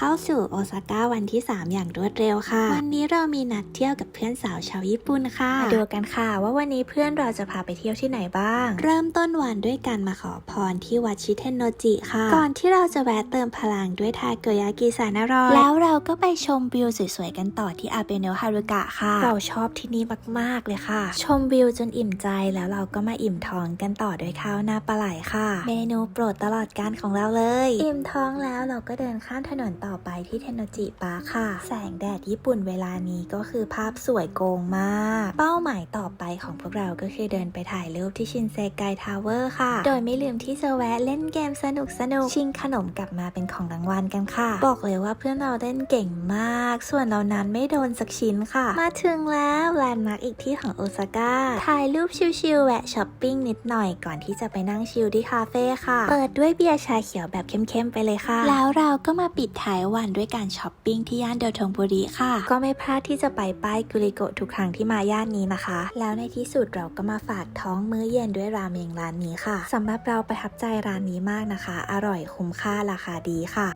เข้าสู่โอซาก้าวันที่ 3 อย่างรวดเร็วค่ะ วันนี้เรามีนัดเที่ยวกับเพื่อนสาวชาวญี่ปุ่นค่ะมาดูกันค่ะ ว่าวันนี้เพื่อนเราจะพาไปเที่ยวที่ไหนบ้าง เริ่มต้นวันด้วยการมาขอพรที่วัดชิเทนโนจิค่ะ ก่อนที่เราจะแวะเติมพลังด้วยทาโกยากิสานารอยแล้วเราก็ไปชมวิวสวยๆกันต่อที่อาเบเนลฮารุกะค่ะ เราชอบที่นี่มากๆเลยค่ะ ชมวิวจนอิ่มใจแล้วเราก็มาอิ่มท้องกันต่อด้วยข้าวหน้าปลาไหลค่ะ เมนูโปรดตลอดการของเราเลย อิ่มท้องแล้วเราก็เดินข้ามถนนต่อ่อไปที่เทนโนจิปาค่ะ แสงแดดญี่ปุ่นเวลานี้ก็คือภาพสวยโกงมาก เป้าหมายต่อไปของพวกเราก็คือเดินไปถ่ายรูปที่ชินเซไกทาวเวอร์ค่ะ โดยไม่ลืมที่จะแวะเล่นเกมสนุกสนุกๆชิงขนมกลับมาเป็นของรางวัลกันค่ะ บอกเลยว่าเพื่อนเราเล่นเก่งมาก ส่วนเรานั้นไม่โดนสักชิ้นค่ะ มาถึงแล้วแลนด์มาร์กอีกที่ของโอซาก้าถ่ายรูปชิลๆแวะช้อปปิ้งนิดหน่อยก่อนที่จะไปนั่งชิลที่คาเฟ่ค่ะ เปิดด้วยเบียร์ชาเขียวแบบเข้มๆไปเลยค่ะ แล้วเราก็มาปิดท้ายายวันด้วยการช้อปปิ้งที่ย่านเดลทงบุรีค่ะ ก็ไม่พลาดที่จะไปป้ายกุริโกะทุกครั้งที่มาย่านนี้นะคะ แล้วในที่สุดเราก็มาฝากท้องมื้อเย็นด้วยราเมงร้านนี้ค่ะสำหรับเราประทับใจร้านนี้มากนะคะ อร่อยคุ้มค่าราคาดีค่ะ